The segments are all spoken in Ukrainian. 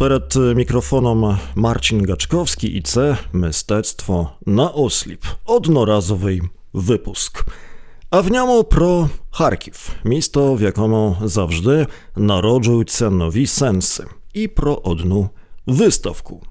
Перед мікрофоном Марчин Гачковський і це мистецтво на осліп. Одноразовий випуск. А в ньому про Харків, місто, в якому завжди народжуються нові сенси, і про одну виставку.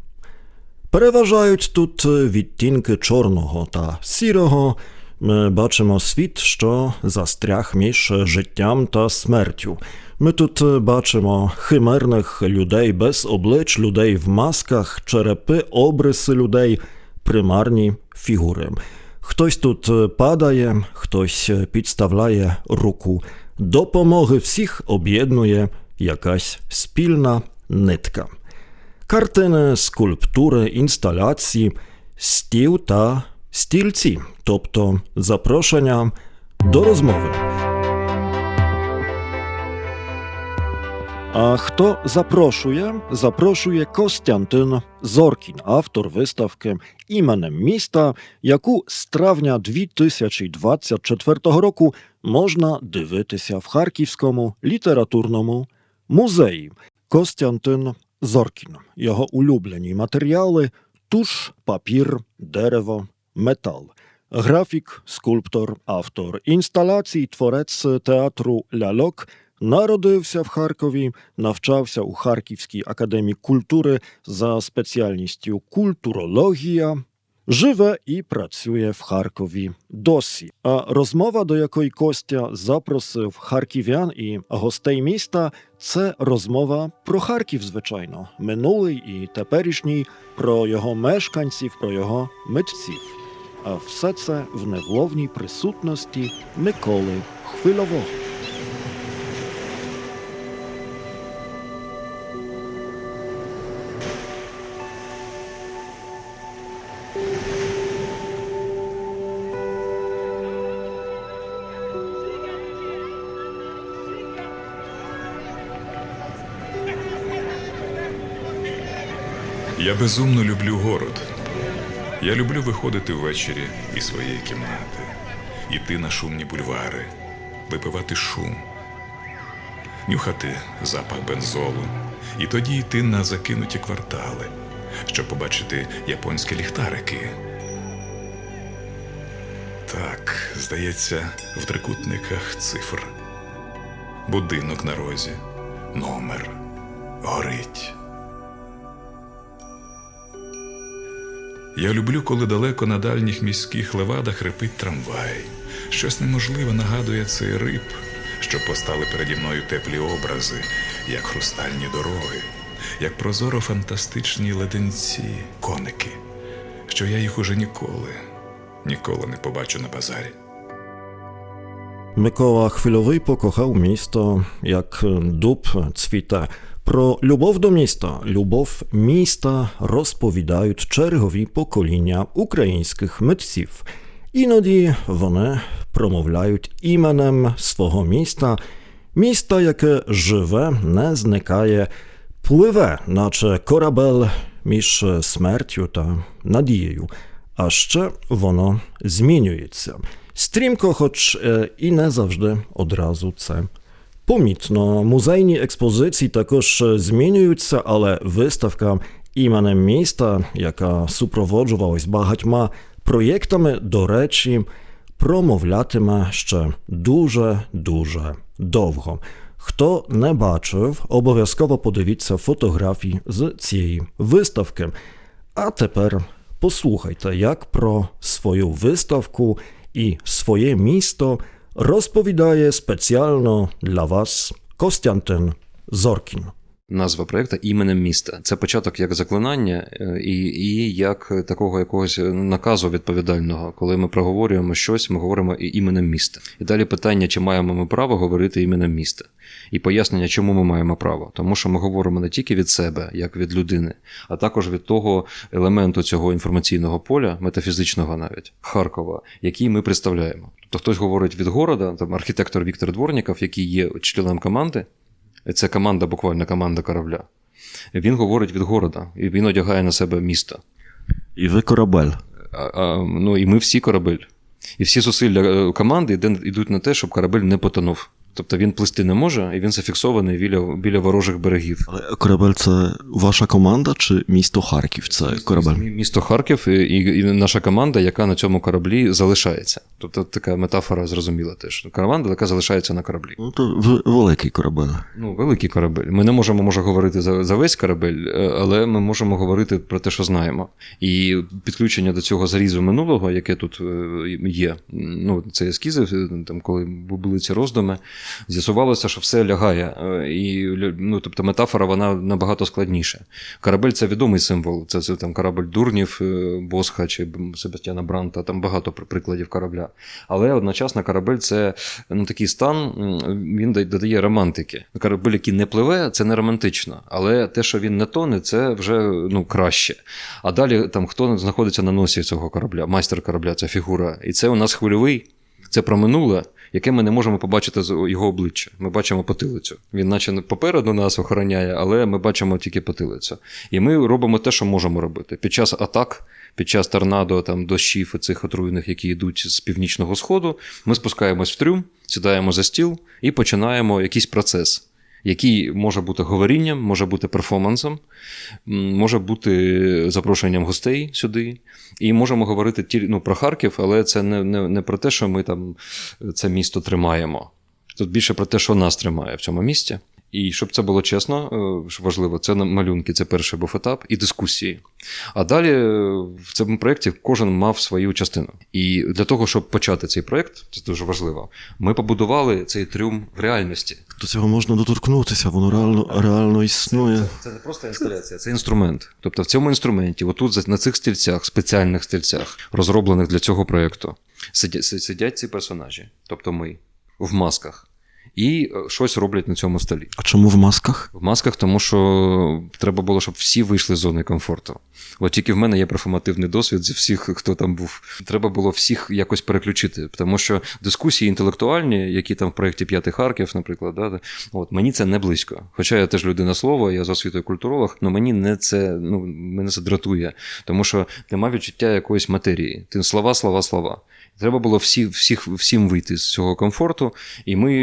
Переважають тут відтінки чорного та сірого. Ми бачимо світ, що застряг між життям та смертю. Ми тут бачимо химерних людей без облич, людей в масках, черепи, обриси людей, примарні фігури. Хтось тут падає, хтось підставляє руку. Допомоги всіх об'єднує якась спільна нитка. Картини, скульптури, інсталяції, стіл та стільці, тобто запрошення до розмови. А хто запрошує? Запрошує Костянтин Зоркін, автор виставки іменем міста, яку з травня 2024 року можна дивитися в Харківському літературному музеї. Костянтин Зоркін. Його улюблені матеріали туш, папір, дерево, метал. Графік, скульптор, автор інсталяцій, творець театру ляльок. Народився в Харкові, навчався у Харківській академії культури за спеціальністю культурологія. Живе і працює в Харкові досі. А розмова, до якої Костя запросив харків'ян і гостей міста, це розмова про Харків, звичайно, минулий і теперішній, про його мешканців, про його митців. А все це в невловній присутності Миколи Хвильового. Безумно люблю город. Я люблю виходити ввечері із своєї кімнати, іти на шумні бульвари, випивати шум, нюхати запах бензолу, і тоді йти на закинуті квартали, щоб побачити японські ліхтарики. Так, здається, в трикутниках цифр. Будинок на розі, номер, горить. Я люблю, коли далеко на дальніх міських левадах рипить трамвай. Щось неможливе нагадує цей риб, що постали переді мною теплі образи, як хрустальні дороги, як прозоро фантастичні леденці, коники, що я їх уже ніколи, ніколи не побачу на базарі. Микола Хвильовий покохав місто, як дуб цвіте. Про любов до міста, любов міста розповідають чергові покоління українських митців. Іноді вони промовляють іменем свого міста, міста, яке живе, не зникає, пливе, наче корабель між смертю та надією. А ще воно змінюється. Стрімко, хоч е, і не завжди одразу це помітно. Музейні експозиції також змінюються, але виставка іменем міста, яка супроводжувалась багатьма проєктами, до речі, промовлятиме ще дуже дуже довго. Хто не бачив, обов'язково подивіться фотографії з цієї виставки. А тепер послухайте, як про свою виставку і своє місто розповідає спеціально для вас Костянтин Зоркін. Назва проекту іменем міста. Це початок як заклинання е, і, і як такого якогось наказу відповідального. Коли ми проговорюємо щось, ми говоримо і іменем міста. І далі питання, чи маємо ми право говорити іменем міста, і пояснення, чому ми маємо право. Тому що ми говоримо не тільки від себе, як від людини, а також від того елементу цього інформаційного поля, метафізичного навіть Харкова, який ми представляємо. Тобто хтось говорить від города, там архітектор Віктор Дворніков, який є членом команди. Це команда, буквально команда корабля. Він говорить від города, і він одягає на себе місто. І ви корабель. А, а, ну і ми всі корабель. І всі зусилля е, команди йдуть на те, щоб корабель не потонув. Тобто він плисти не може, і він зафіксований біля, біля ворожих берегів. Але корабель це ваша команда чи місто Харків? Це корабель. Місто Харків і, і, і наша команда, яка на цьому кораблі залишається. Тобто така метафора зрозуміла теж. Команда, яка залишається на кораблі. Ну, то ви великий корабель. Ну, великий корабель. Ми не можемо може говорити за, за весь корабель, е, але ми можемо говорити про те, що знаємо. І підключення до цього зарізу минулого, яке тут е, є, ну це ескізи, е, там, коли були ці роздуми, з'ясувалося, що все лягає. Е, І ну, тобто метафора вона набагато складніша. Корабель це відомий символ. Це, це там корабль Дурнів, е, Босха чи Себастьяна Бранта, там багато прикладів корабля. Але одночасно корабель це ну, такий стан, він додає романтики. Корабель, який не пливе, це не романтично. Але те, що він не тоне, це вже ну, краще. А далі там хто знаходиться на носі цього корабля, майстер корабля, це фігура. І це у нас хвильовий, це про минуле. Яке ми не можемо побачити з його обличчя. Ми бачимо потилицю. Він, наче попереду нас охороняє, але ми бачимо тільки потилицю. І ми робимо те, що можемо робити. Під час атак, під час торнадо, там, дощів і цих отруєних, які йдуть з північного сходу, ми спускаємось в трюм, сідаємо за стіл і починаємо якийсь процес, який може бути говорінням, може бути перформансом, може бути запрошенням гостей сюди. І можемо говорити ті, ну, про Харків, але це не, не, не про те, що ми там це місто тримаємо. Тут більше про те, що нас тримає в цьому місті. І щоб це було чесно, е, що важливо, це на- малюнки, це перший був етап, і дискусії. А далі е, в цьому проєкті кожен мав свою частину. І для того, щоб почати цей проєкт, це дуже важливо, ми побудували цей трюм в реальності. До цього можна доторкнутися, воно реально, реально існує. Це, це не просто інсталяція, це інструмент. Тобто в цьому інструменті, отут на цих стільцях, спеціальних стільцях, розроблених для цього проєкту, сидять, сидять ці персонажі, тобто ми, в масках, і е, щось роблять на цьому столі. А чому в масках? В масках, тому що треба було, щоб всі вийшли з зони комфорту. От тільки в мене є перформативний досвід зі всіх, хто там був. Треба було всіх якось переключити, тому що дискусії інтелектуальні, які там в проєкті П'ятий Харків, наприклад, да, от мені це не близько. Хоча я теж людина слова, я за освітою культуролог, але мені не це ну мене це дратує, тому що нема відчуття якоїсь матерії. Ти слова, слова, слова. Треба було всі, всіх, всім вийти з цього комфорту, і ми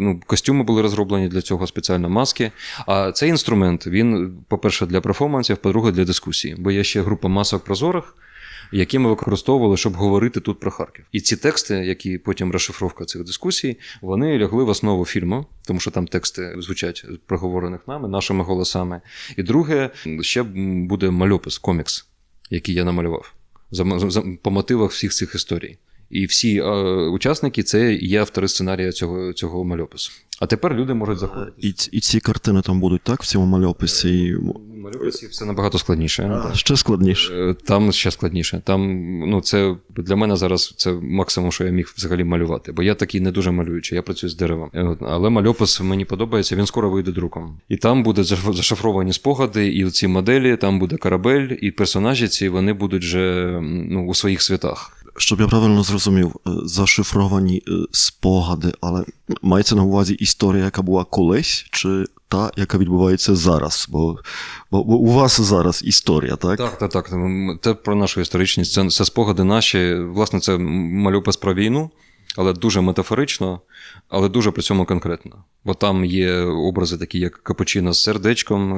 ну, костюми були розроблені для цього спеціально маски. А цей інструмент він, по-перше, для перформансів, по-друге, для дискусії. Бо є ще група масок прозорих, які ми використовували, щоб говорити тут про Харків. І ці тексти, які потім розшифровка цих дискусій, вони лягли в основу фільму, тому що там тексти звучать проговорених нами, нашими голосами. І друге, ще буде мальопис, комікс, який я намалював по мотивах всіх цих історій. І всі е, учасники це є автори сценарія цього, цього мальопису. А тепер люди можуть заходити. І, і ці картини там будуть, так, в цьому мальописі. В мальописі все набагато складніше. А, ще складніше. Е, Там ще складніше. Там, ну, це для мене зараз це максимум, що я міг взагалі малювати. Бо я такий не дуже малюючий, я працюю з деревом. Е, Але мальопис мені подобається, він скоро вийде друком. І там будуть зашиф- зашифровані спогади, і ці моделі, там буде корабель, і персонажі ці вони будуть вже ну, у своїх світах. Щоб я правильно зрозумів, е, зашифровані е, спогади, але мається на увазі історія, яка була колись, чи та, яка відбувається зараз? Бо, бо, бо у вас зараз історія, так? Так, так, так. Це про нашу історичність. Це, це спогади наші. Власне, це малюпис про війну, але дуже метафорично, але дуже при цьому конкретно. Бо там є образи, такі як капучино з сердечком.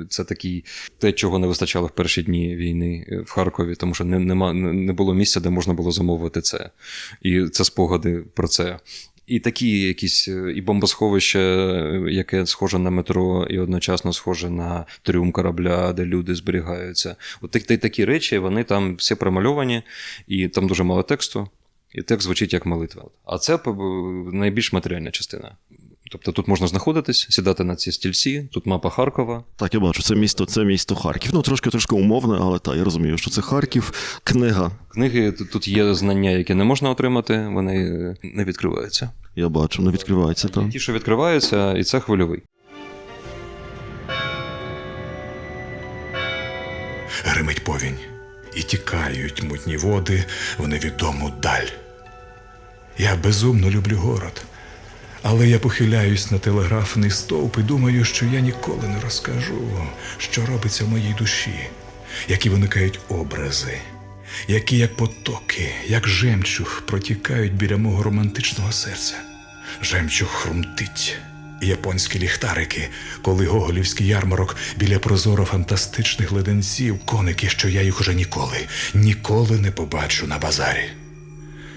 е, Це такі те, чого не вистачало в перші дні війни е, в Харкові, тому що не, нема, не було місця, де можна було замовити це. І це спогади про це. І такі якісь е, і бомбосховище, яке схоже на метро, і одночасно схоже на трюм корабля, де люди зберігаються. От такі, такі речі, вони там всі промальовані, і там дуже мало тексту, і текст звучить як молитва. А це е, найбільш матеріальна частина. Тобто тут можна знаходитись, сідати на ці стільці, тут мапа Харкова. Так, я бачу, це місто, це місто Харків. Ну, трошки трошки умовне, але так, я розумію, що це Харків, книга. Книги тут- є знання, які не можна отримати, вони е, не відкриваються. Я бачу, не відкривається Є там. Ті, що відкриваються, і це хвильовий. Тікають мутні води в невідому даль. Я безумно люблю город, але я похиляюсь на телеграфний стовп і думаю, що я ніколи не розкажу, що робиться в моїй душі, які виникають образи, які, як потоки, як жемчуг, протікають біля мого романтичного серця. Жемчуг хрумтить. Японські ліхтарики, коли гоголівський ярмарок біля прозоро фантастичних леденців, коники, що я їх уже ніколи, ніколи не побачу на базарі.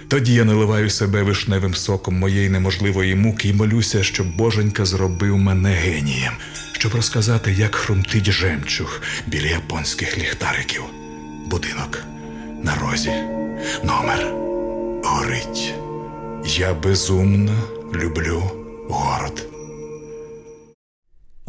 Тоді я наливаю себе вишневим соком моєї неможливої муки і молюся, щоб Боженька зробив мене генієм, щоб розказати, як хрумтить жемчуг біля японських ліхтариків. Будинок на розі, номер горить. Я безумно люблю город.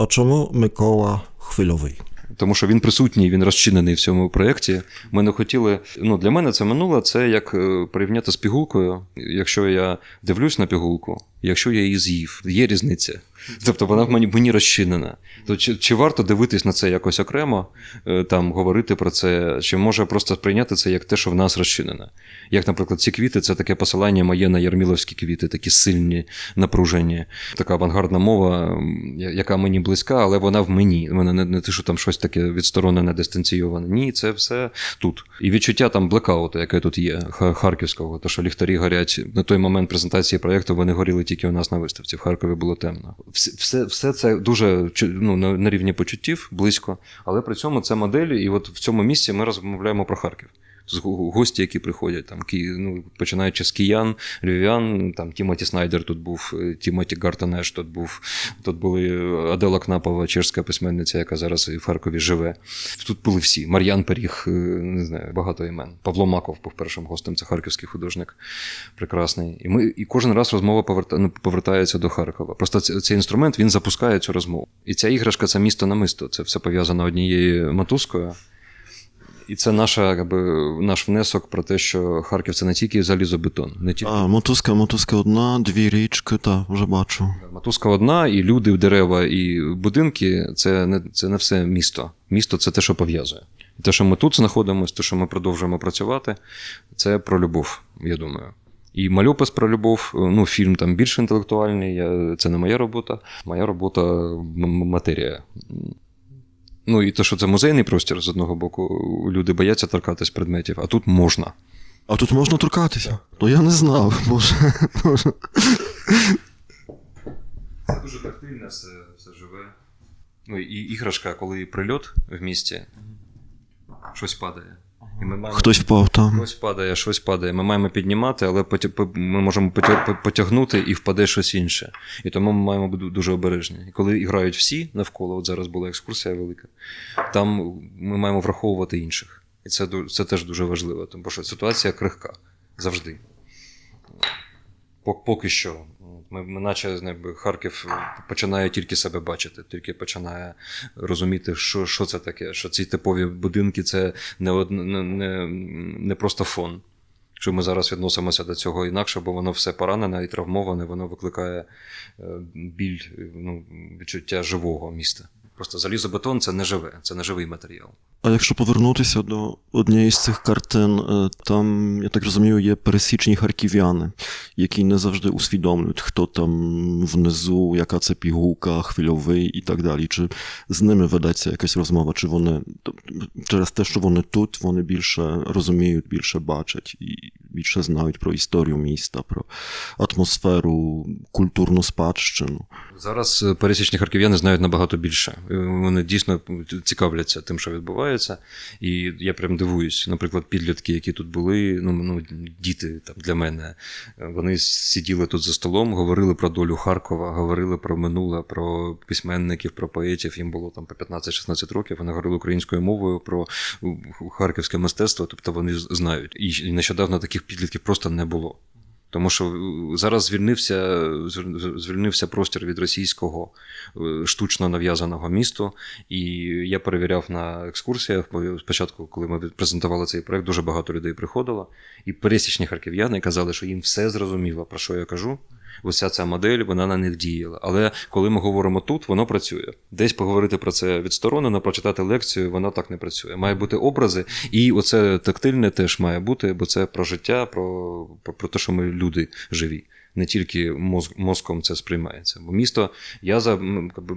A чому Микола Хвильовий? Тому що він присутній, він розчинений в цьому проєкті. Ми не хотіли. Ну, для мене це минуле, це як е, порівняти з пігулкою. Якщо я дивлюсь на пігулку, якщо я її з'їв, є різниця. Тобто вона в мені, мені розчинена. То чи, чи варто дивитись на це якось окремо, е, там говорити про це, чи може просто сприйняти це як те, що в нас розчинене? Як, наприклад, ці квіти це таке посилання моє на ярміловські квіти, такі сильні, напружені, така авангардна мова, яка мені близька, але вона в мені. Вона не, не те, що там щось таке відсторонене, дистанційоване. Ні, це все тут. І відчуття там блекауту, яке тут є, харківського, то що ліхтарі горять на той момент презентації проєкту, вони горіли тільки у нас на виставці. В Харкові було темно. Все, все, це дуже ну, на, рівні почуттів, близько, але при цьому це моделі, і от в цьому місці ми розмовляємо про Харків. Гості, які приходять, там, ну, починаючи з киян, львів'ян, там Тімоті Снайдер тут був, е, Тімоті Гартанеш тут був, тут були Адела Кнапова, чешська письменниця, яка зараз в Харкові живе. Тут були всі. Мар'ян Періг, е, не знаю, багато імен. Павло Маков був першим гостем, це харківський художник, прекрасний. І, ми, і кожен раз розмова поверта, ну, повертається до Харкова. Просто цей інструмент він запускає цю розмову. І ця іграшка це місто на мисто. Це все пов'язано однією мотузкою. І це наша, якби, наш внесок про те, що Харків це не тільки залізобетон, не тільки A, motuska, motuska одна, дві річки, та, вже бачу. мотузка одна, і люди, дерева, і будинки це не, це не все місто. Місто це те, що пов'язує. І те, що ми тут знаходимося, те, що ми продовжуємо працювати, це про любов, я думаю. І мальопис про любов, ну, фільм там більш інтелектуальний, я, це не моя робота. Моя робота матерія. Ну і те, що це музейний простір з одного боку, люди бояться торкатись предметів, а тут можна. А тут можна торкатися? То я не знав. Боже, боже. Це дуже тактильне, все, все живе. Ну і іграшка, коли прильот в місті, щось падає. І ми маємо... Хтось впав там. Щось падає, щось падає. Ми маємо піднімати, але ми можемо потягнути і впаде щось інше. І тому ми маємо бути дуже обережні. І коли грають всі навколо, от зараз була екскурсія велика, там ми маємо враховувати інших. І це, це теж дуже важливо, тому що ситуація крихка завжди. Поки що. Ми, ми наче ніби, Харків починає тільки себе бачити, тільки починає розуміти, що, що це таке, що ці типові будинки це не, од... не, не, не просто фон. Що ми зараз відносимося до цього інакше, бо воно все поранене і травмоване, воно викликає е, біль, е, ну, відчуття живого міста. Просто залізобетон це не живе, це не живий матеріал. А якщо повернутися до однієї з цих картин, е, там, я так розумію, є пересічні харків'яни, які не завжди усвідомлюють, хто там внизу, яка це пігулка, хвильовий і так далі. Чи з ними ведеться якась розмова, чи вони через те, що вони тут, вони більше розуміють, більше бачать і більше знають про історію міста, про атмосферу, культурну спадщину. Зараз е, пересічні харків'яни знають набагато більше. Е, Вони дійсно цікавляться тим, що відбувається. І я прям дивуюсь. Наприклад, підлітки, які тут були, ну, ну діти там для мене, е, вони сиділи тут за столом, говорили про долю Харкова, говорили про минуле, про письменників, про поетів. Їм було там по 15-16 років. Вони говорили українською мовою про харківське мистецтво, тобто вони знають. І нещодавно таких підлітків просто не було. Тому що е, зараз звільнився, звіль- звільнився простір від російського е, штучно нав'язаного місту. І я перевіряв на екскурсіях. Спочатку, коли ми презентували цей проект, дуже багато людей приходило. І пересічні харків'яни казали, що їм все зрозуміло, про що я кажу. Уся ця модель вона на них діяла. Але коли ми говоримо тут, воно працює. Десь поговорити про це відсторонено, прочитати лекцію, воно так не працює. Має бути образи, і оце тактильне теж має бути, бо це про життя, про, про, про те, що ми люди живі. Не тільки мозк, мозком це сприймається. Бо місто я за,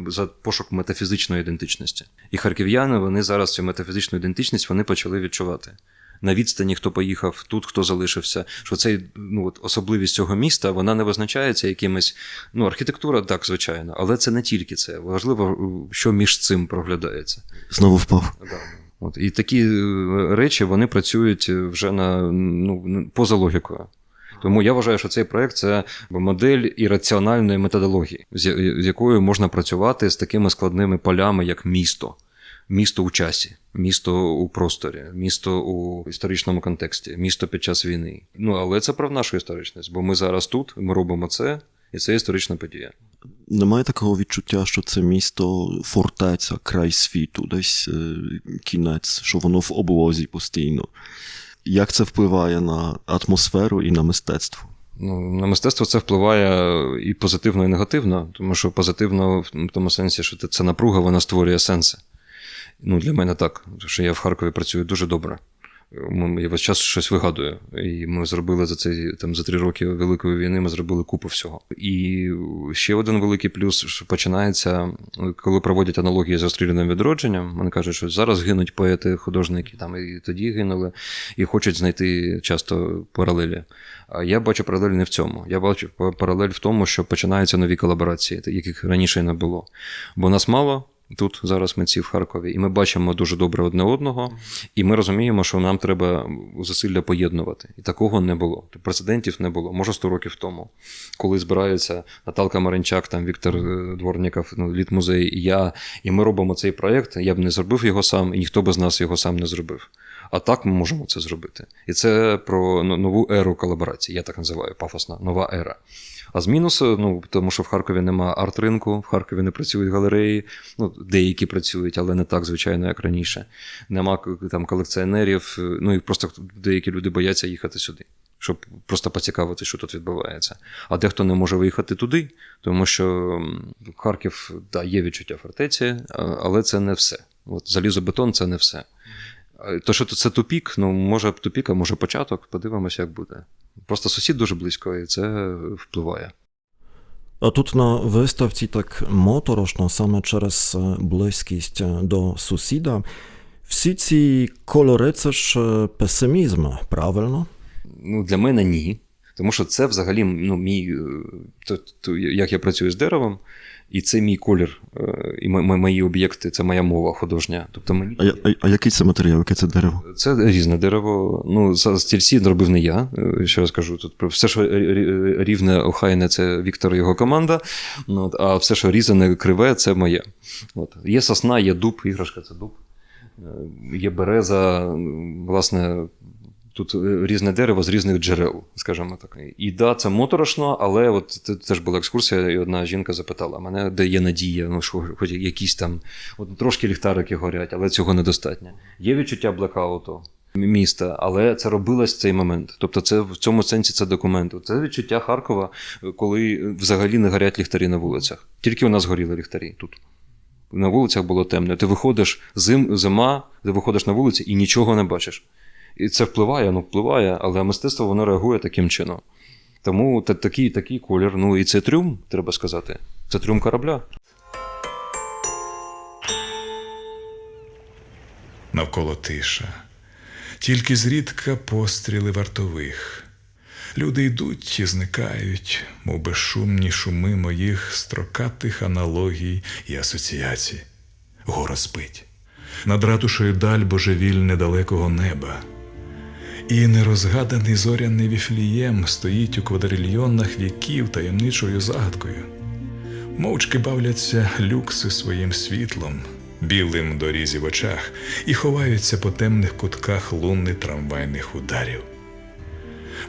за пошук метафізичної ідентичності. І харків'яни вони зараз цю метафізичну ідентичність вони почали відчувати. На відстані, хто поїхав, тут хто залишився. Що цей ну от особливість цього міста вона не визначається якимось. Ну, архітектура, так, звичайно, але це не тільки це. Важливо, що між цим проглядається. Знову впав. Да. От, і такі е, речі вони працюють вже на ну, поза логікою. Тому я вважаю, що цей проект це модель ірраціональної методології, з якою можна працювати з такими складними полями, як місто. Місто у часі, місто у просторі, місто у історичному контексті, місто під час війни. Ну але це про нашу історичність, бо ми зараз тут, ми робимо це, і це історична подія. Немає такого відчуття, що це місто фортеця, край світу, десь е, кінець, що воно в облозі постійно. Як це впливає на атмосферу і на мистецтво? Ну, на мистецтво це впливає і позитивно, і негативно, тому що позитивно в тому сенсі, що це напруга, вона створює сенси. Ну, для мене так, що я в Харкові працюю дуже добре. Я весь час щось вигадую. І ми зробили за цей там за три роки Великої війни, ми зробили купу всього. І ще один великий плюс, що починається, коли проводять аналогії з розстріляним відродженням. Вони кажуть, що зараз гинуть поети, художники, там і тоді гинули, і хочуть знайти часто паралелі. А я бачу паралель не в цьому. Я бачу паралель в тому, що починаються нові колаборації, яких раніше не було. Бо нас мало. Тут зараз митці в Харкові, і ми бачимо дуже добре одне одного, і ми розуміємо, що нам треба зусилля поєднувати. І такого не було. Прецедентів не було. Може, 100 років тому, коли збираються Наталка Маринчак, там Віктор е, Дворніков, ну, літмузей, і я, і ми робимо цей проєкт. Я б не зробив його сам, і ніхто без нас його сам не зробив. А так ми можемо це зробити. І це про ну, нову еру колаборації, я так називаю пафосна, нова ера. А з мінусу, ну тому що в Харкові нема арт-ринку, в Харкові не працюють галереї, ну деякі працюють, але не так, звичайно, як раніше. Нема там колекціонерів, е, ну і просто деякі люди бояться їхати сюди, щоб просто поцікавити, що тут відбувається. А дехто не може виїхати туди, тому що Харків да, є відчуття фортеці, але це не все. От залізобетон це не все. То, що це тупік, ну може тупік, а може початок, подивимося, як буде. Просто сусід дуже близько, і це впливає. А тут на виставці так моторошно, саме через е, близькість е, до сусіда. Всі ці кольори це ж е, песимізм, правильно? Ну, для мене ні. Тому що це взагалі ну, мій, то, то, як я працюю з деревом, і це мій колір, е, і мо- мо- мої об'єкти, це моя мова художня. Тобто мені А, а, а який це матеріал, яке це дерево? Це різне дерево. Ну, стільці робив не я. е, Ще раз кажу, тут все, що рі- рі- рівне, охайне, це Віктор і його команда. Ну, от, а все, що різане, криве, це моє. От. Є сосна, є дуб, іграшка це дуб. Е, Є береза, власне. Тут е, різне дерево з різних джерел, скажімо так. І да, це моторошно, але от це теж була екскурсія, і одна жінка запитала мене, де є надія, ну що хоч якісь там, от трошки ліхтарики горять, але цього недостатньо. Є відчуття блекауту міста, але це робилось в цей момент. Тобто, це в цьому сенсі це документ. Це відчуття Харкова, коли взагалі не горять ліхтарі на вулицях. Тільки у нас горіли ліхтарі тут. На вулицях було темно. Ти виходиш зим, зима, ти виходиш на вулиці і нічого не бачиш. І це впливає, ну впливає, але мистецтво воно реагує таким чином. Тому та- такий, такий колір. Ну і це трюм, треба сказати. Це трюм корабля. Навколо тиша, тільки зрідка постріли вартових. Люди йдуть і зникають, мов безшумні шуми моїх строкатих аналогій і асоціацій. Гора спить. Над ратушою даль божевіль далекого неба. І нерозгаданий зоряний віфлієм стоїть у квадрильйонах віків таємничою загадкою. Мовчки бавляться люкси своїм світлом, білим дорізі в очах, і ховаються по темних кутках луни трамвайних ударів.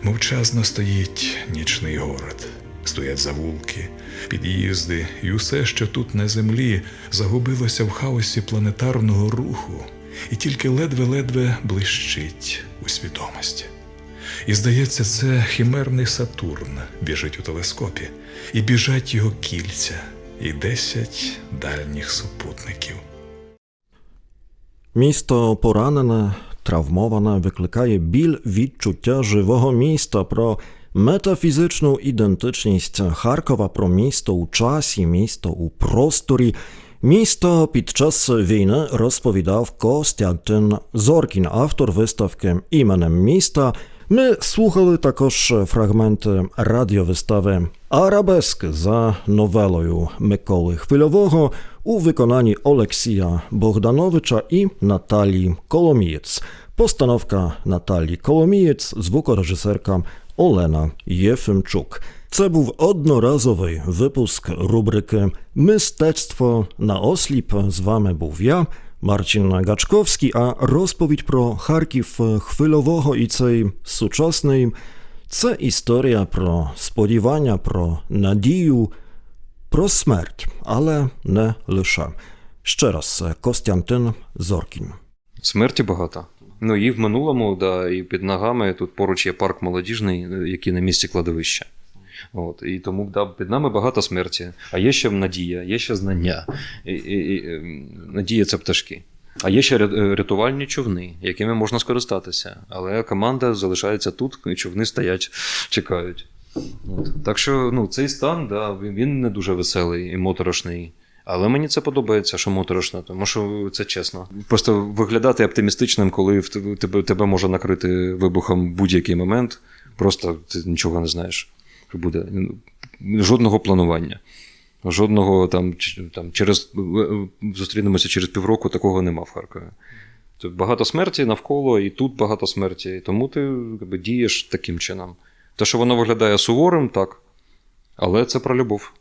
Мовчазно стоїть нічний город, стоять завулки, під'їзди, і усе, що тут на землі, загубилося в хаосі планетарного руху, і тільки ледве-ледве блищить у свідомості. І здається, це химерний Сатурн біжить у телескопі, і біжать його кільця, і десять дальніх супутників. Місто поранене, травмоване, викликає біль відчуття живого міста про метафізичну ідентичність Харкова про місто у часі, місто у просторі. Під час війни розповідав Костянтин Зоркін, автор виставки іменем міста. Ми слухали також фрагменти радіовистави Арабеск за новелою Миколи Хвильового у виконанні Олексія Богдановича і Наталії Коломієць. Постановка Наталії Коломієць, звукорежисерка Олена Єфимчук. Це був одноразовий випуск рубрики Мистецтво на осліп. З вами був я, Марcin Гачковський, а розповідь про Харків хвильового і цей сучасний це історія про сподівання, про надію, про смерть, але не лише. Ще раз Костянтин Зоркін. Смерті багато. Ну і в минулому, да, і під ногами тут поруч є парк молодіжний, е, який на місці кладовища. От, і тому да, під нами багато смерті. А є ще надія, є ще знання. І, і, і, надія це пташки. А є ще е, рятувальні човни, якими можна скористатися. Але команда залишається тут, і човни стоять, чекають. От. Так що ну, цей стан, да, він- не дуже веселий і моторошний. Але мені це подобається, що моторошно, тому що це чесно. Просто виглядати оптимістичним, коли тебе, тебе, може накрити вибухом будь-який момент, просто ти нічого не знаєш, буде. Жодного планування. Жодного там, там через зустрінемося через півроку, такого нема в Харкові. Тобто багато смерті навколо, і тут багато смерті. Тому ти якби, дієш таким чином. Те, що воно виглядає суворим, так. Але це про любов.